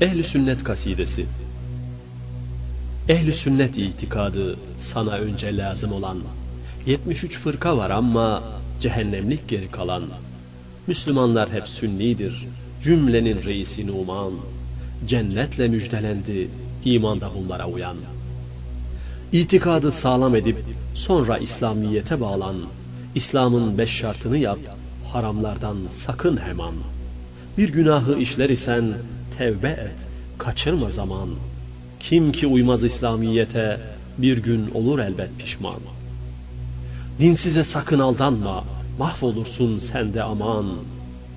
Ehli sünnet kasidesi. Ehli sünnet itikadı sana önce lazım olan 73 fırka var ama cehennemlik geri kalan Müslümanlar hep sünnidir cümlenin reisi Numan. Cennetle müjdelendi imanda bunlara uyan. İtikadı sağlam edip sonra İslamiyete bağlan. İslam'ın beş şartını yap haramlardan sakın hemen. Bir günahı işler isen tevbe et, kaçırma zaman. Kim ki uymaz İslamiyete bir gün olur elbet pişman. Dinsize sakın aldanma, mahvolursun sen de aman.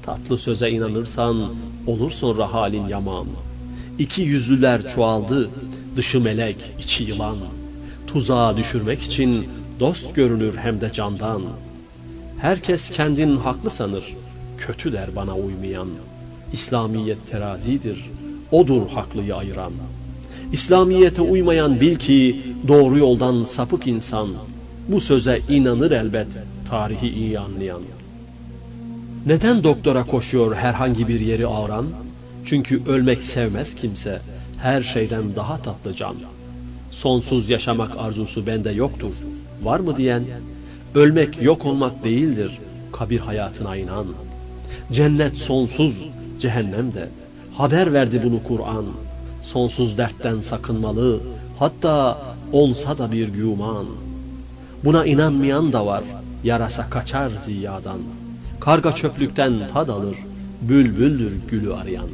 Tatlı söze inanırsan olur sonra halin yaman. İki yüzlüler çoğaldı, dışı melek, içi yılan. Tuzağa düşürmek için dost görünür hem de candan. Herkes kendin haklı sanır, kötü der bana uymayan.'' İslamiyet terazidir. Odur haklıyı ayıran. İslamiyete uymayan bil ki doğru yoldan sapık insan. Bu söze inanır elbet tarihi iyi anlayan. Neden doktora koşuyor herhangi bir yeri ağran? Çünkü ölmek sevmez kimse. Her şeyden daha tatlı can. Sonsuz yaşamak arzusu bende yoktur. Var mı diyen? Ölmek yok olmak değildir. Kabir hayatına inan. Cennet sonsuz, cehennem de. Haber verdi bunu Kur'an. Sonsuz dertten sakınmalı, hatta olsa da bir güman. Buna inanmayan da var, yarasa kaçar ziyadan. Karga çöplükten tad alır, bülbüldür gülü arayan.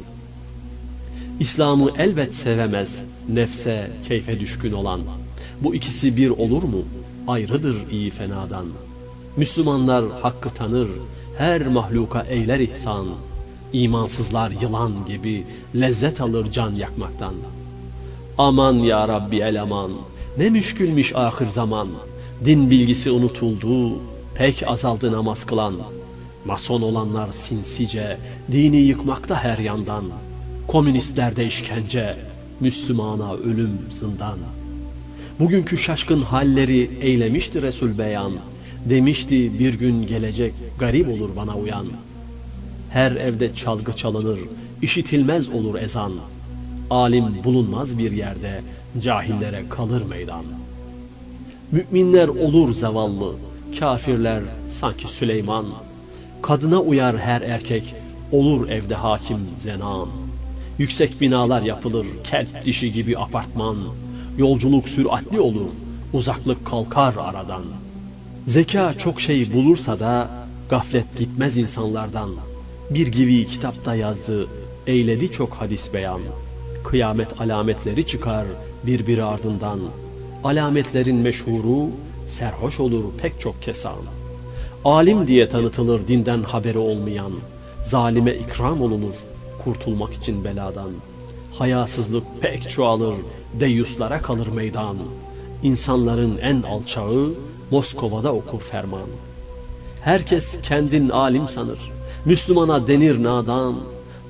İslam'ı elbet sevemez, nefse, keyfe düşkün olan. Bu ikisi bir olur mu? Ayrıdır iyi fenadan. Müslümanlar hakkı tanır, her mahluka eyler ihsan. İmansızlar yılan gibi lezzet alır can yakmaktan. Aman ya Rabbi eleman, ne müşkülmiş ahir zaman. Din bilgisi unutuldu, pek azaldı namaz kılan. Mason olanlar sinsice, dini yıkmakta her yandan. Komünistlerde işkence, Müslümana ölüm zindan. Bugünkü şaşkın halleri eylemişti Resul beyan. Demişti bir gün gelecek garip olur bana uyan.'' Her evde çalgı çalınır, işitilmez olur ezan. Alim bulunmaz bir yerde, cahillere kalır meydan. Müminler olur zavallı, kafirler sanki Süleyman. Kadına uyar her erkek, olur evde hakim zenan. Yüksek binalar yapılır, kelp dişi gibi apartman. Yolculuk süratli olur, uzaklık kalkar aradan. Zeka çok şey bulursa da, gaflet gitmez insanlardan.'' Bir gibi kitapta yazdı, eyledi çok hadis beyan. Kıyamet alametleri çıkar birbiri ardından. Alametlerin meşhuru, serhoş olur pek çok kesan. Alim diye tanıtılır dinden haberi olmayan. Zalime ikram olunur, kurtulmak için beladan. Hayasızlık pek çoğalır, deyuslara kalır meydan. İnsanların en alçağı, Moskova'da okur ferman. Herkes kendin alim sanır. Müslümana denir nadan,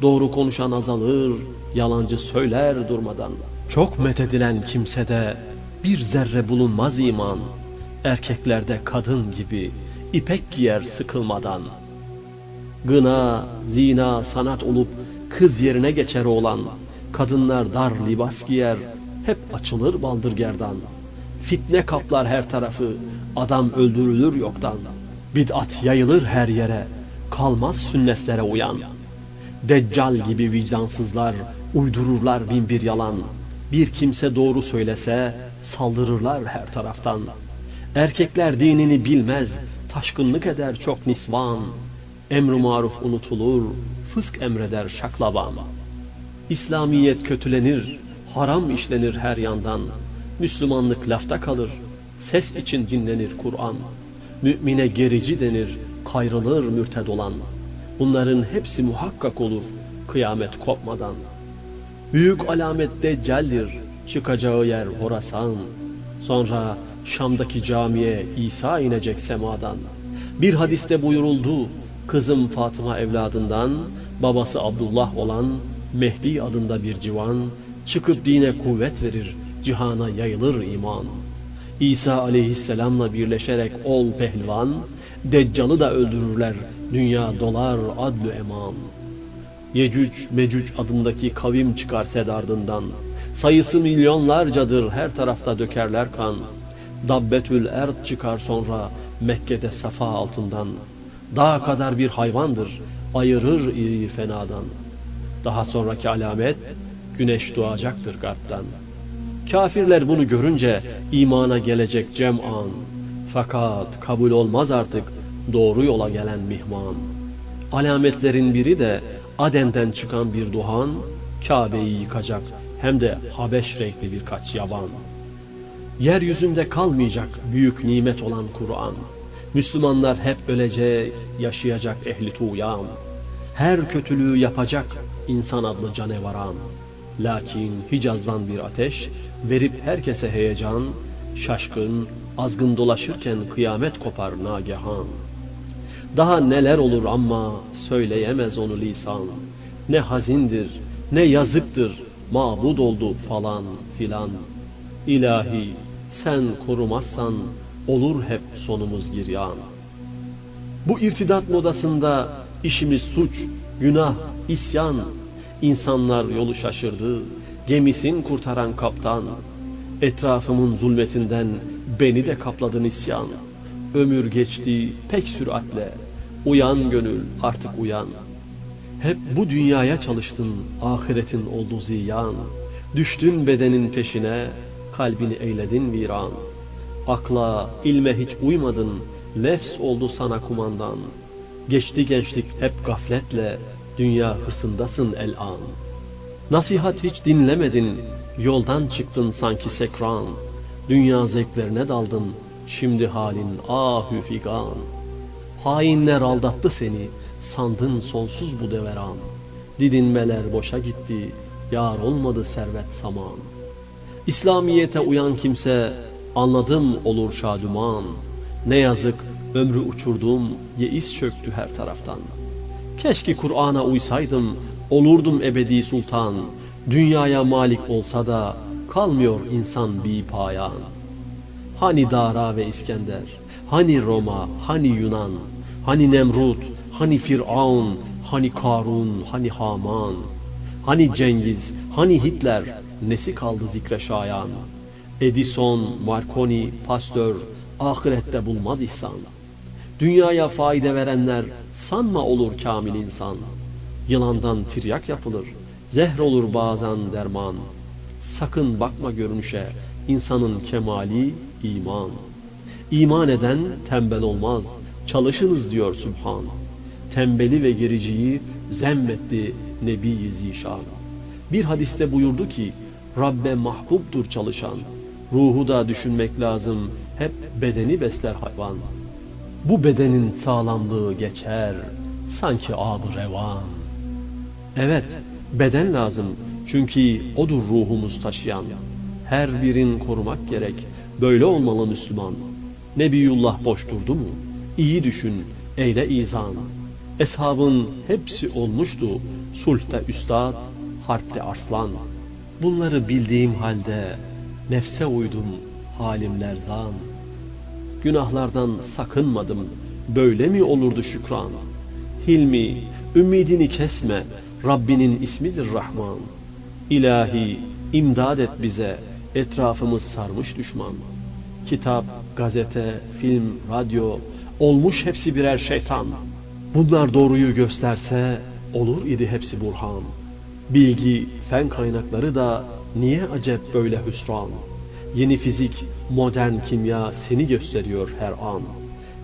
doğru konuşan azalır, yalancı söyler durmadan. Çok methedilen kimsede bir zerre bulunmaz iman, erkeklerde kadın gibi ipek giyer sıkılmadan. Gına, zina, sanat olup kız yerine geçer olan, kadınlar dar libas giyer, hep açılır baldır gerdan. Fitne kaplar her tarafı, adam öldürülür yoktan. Bid'at yayılır her yere, kalmaz sünnetlere uyan. Deccal gibi vicdansızlar uydururlar bin bir yalan. Bir kimse doğru söylese saldırırlar her taraftan. Erkekler dinini bilmez, taşkınlık eder çok nisvan. Emr-i maruf unutulur, fısk emreder şaklaban. İslamiyet kötülenir, haram işlenir her yandan. Müslümanlık lafta kalır, ses için dinlenir Kur'an. Mümine gerici denir, kayrılır mürted olan. Bunların hepsi muhakkak olur kıyamet kopmadan. Büyük alamet Deccal'dir çıkacağı yer Horasan. Sonra Şam'daki camiye İsa inecek semadan. Bir hadiste buyuruldu kızım Fatıma evladından babası Abdullah olan Mehdi adında bir civan çıkıp dine kuvvet verir cihana yayılır iman. İsa aleyhisselamla birleşerek ol pehlivan Deccalı da öldürürler, dünya dolar adlü eman. Yecüc Mecüc adındaki kavim çıkar sedardından. Sayısı milyonlarcadır her tarafta dökerler kan. Dabbetül erd çıkar sonra Mekke'de safa altından. Dağ kadar bir hayvandır ayırır iyi fenadan. Daha sonraki alamet güneş doğacaktır garptan. Kafirler bunu görünce imana gelecek cem'an. Fakat kabul olmaz artık doğru yola gelen mihman. Alametlerin biri de Aden'den çıkan bir duhan, Kabe'yi yıkacak hem de Habeş renkli birkaç yaban. Yeryüzünde kalmayacak büyük nimet olan Kur'an. Müslümanlar hep ölecek, yaşayacak ehli tuğyan. Her kötülüğü yapacak insan adlı canevaran. Lakin Hicaz'dan bir ateş, verip herkese heyecan, şaşkın, azgın dolaşırken kıyamet kopar nagehan. Daha neler olur ama söyleyemez onu lisan. Ne hazindir, ne yazıktır, mabud oldu falan filan. İlahi sen korumazsan olur hep sonumuz giryan. Bu irtidat modasında işimiz suç, günah, isyan. İnsanlar yolu şaşırdı, gemisin kurtaran kaptan. Etrafımın zulmetinden beni de kapladın isyan. Ömür geçti pek süratle, uyan gönül artık uyan. Hep bu dünyaya çalıştın, ahiretin oldu ziyan. Düştün bedenin peşine, kalbini eyledin viran. Akla, ilme hiç uymadın, nefs oldu sana kumandan. Geçti gençlik hep gafletle, dünya hırsındasın el an. Nasihat hiç dinlemedin, yoldan çıktın sanki sekran. Dünya zevklerine daldın, şimdi halin ahü figan. Hainler aldattı seni, sandın sonsuz bu deveran. Didinmeler boşa gitti, yar olmadı servet saman. İslamiyete uyan kimse, anladım olur şaduman. Ne yazık ömrü uçurdum, yeis çöktü her taraftan. Keşke Kur'an'a uysaydım, olurdum ebedi sultan. Dünyaya malik olsa da, kalmıyor insan bir payan. Hani Dara ve İskender, hani Roma, hani Yunan, hani Nemrut, hani Firavun, hani Karun, hani Haman, hani Cengiz, hani Hitler, nesi kaldı zikre şayan? Edison, Marconi, Pasteur, ahirette bulmaz ihsan. Dünyaya fayda verenler sanma olur kamil insan. Yılandan tiryak yapılır, zehr olur bazen derman. Sakın bakma görünüşe, insanın kemali iman. İman eden tembel olmaz, çalışınız diyor Sübhan. Tembeli ve gericiyi zemmetti Nebi Zişan. Bir hadiste buyurdu ki, Rabbe mahbubdur çalışan. Ruhu da düşünmek lazım, hep bedeni besler hayvan. Bu bedenin sağlamlığı geçer, sanki abı revan. Evet, beden lazım, çünkü odur ruhumuz taşıyan. Her birin korumak gerek, böyle olmalı Müslüman. Nebiyullah boş durdu mu? İyi düşün, eyle izan. Eshabın hepsi olmuştu, sulhte üstad, harpte arslan. Bunları bildiğim halde nefse uydum, halim lerzan. Günahlardan sakınmadım, böyle mi olurdu şükran? Hilmi, ümidini kesme, Rabbinin ismidir Rahman. İlahi, imdad et bize, etrafımız sarmış düşman. Kitap, gazete, film, radyo, olmuş hepsi birer şeytan. Bunlar doğruyu gösterse, olur idi hepsi burhan. Bilgi, fen kaynakları da niye acep böyle hüsran? Yeni fizik, modern kimya seni gösteriyor her an.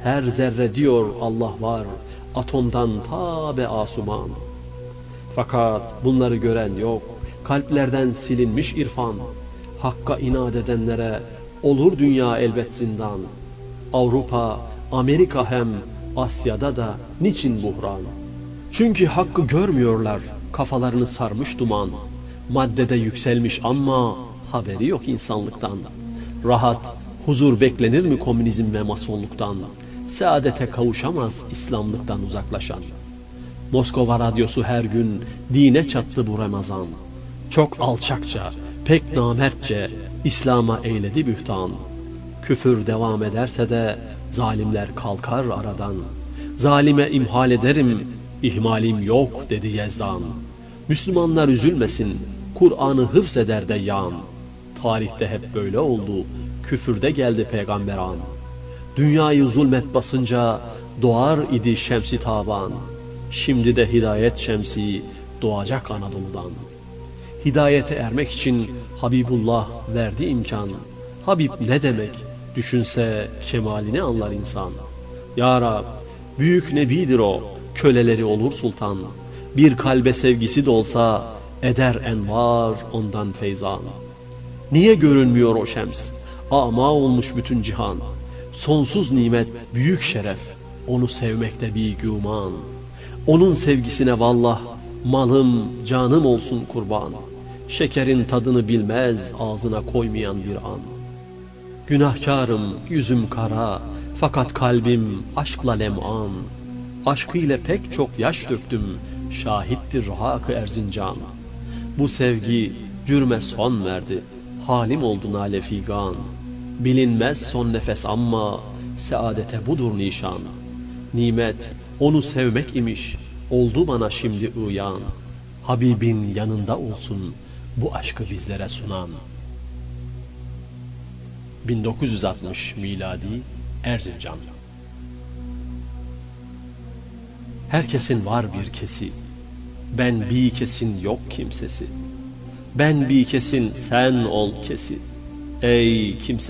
Her zerre diyor Allah var, atomdan ta be asuman. Fakat bunları gören yok, kalplerden silinmiş irfan. Hakka inat edenlere olur dünya elbet zindan. Avrupa, Amerika hem Asya'da da niçin buhran? Çünkü hakkı görmüyorlar, kafalarını sarmış duman. Maddede yükselmiş ama haberi yok insanlıktan. Rahat, huzur beklenir mi komünizm ve masonluktan? Saadete kavuşamaz İslamlıktan uzaklaşan. Moskova radyosu her gün dine çattı bu Ramazan. Çok alçakça, pek namertçe İslam'a eyledi bühtan. Küfür devam ederse de zalimler kalkar aradan. Zalime imhal ederim, İhmalim yok dedi Yezdan. Müslümanlar üzülmesin, Kur'an'ı hıfz eder de yan. Tarihte hep böyle oldu, küfürde geldi peygamber an. Dünyayı zulmet basınca doğar idi şemsi taban. Şimdi de hidayet şemsi doğacak Anadolu'dan. Hidayete ermek için Habibullah verdi imkan. Habib ne demek? Düşünse kemalini anlar insan. Ya Rab, büyük nebidir o, köleleri olur sultan. Bir kalbe sevgisi de olsa eder envar ondan feyzan. Niye görünmüyor o şems? Ama olmuş bütün cihan. Sonsuz nimet, büyük şeref. Onu sevmekte bir güman. Onun sevgisine vallah malım, canım olsun kurban. Şekerin tadını bilmez ağzına koymayan bir an. Günahkarım, yüzüm kara, fakat kalbim aşkla lem'an. Aşkıyla pek çok yaş döktüm, şahittir hak Erzincan. Bu sevgi cürme son verdi, halim oldu nale figan. Bilinmez son nefes ama saadete budur nişan. Nimet onu sevmek imiş, oldu bana şimdi uyan. Habibin yanında olsun bu aşkı bizlere sunan. 1960 miladi Erzincan. Herkesin var bir kesi. Ben bir kesin yok kimsesi. Ben bir kesin sen ol kesi. Ey kimse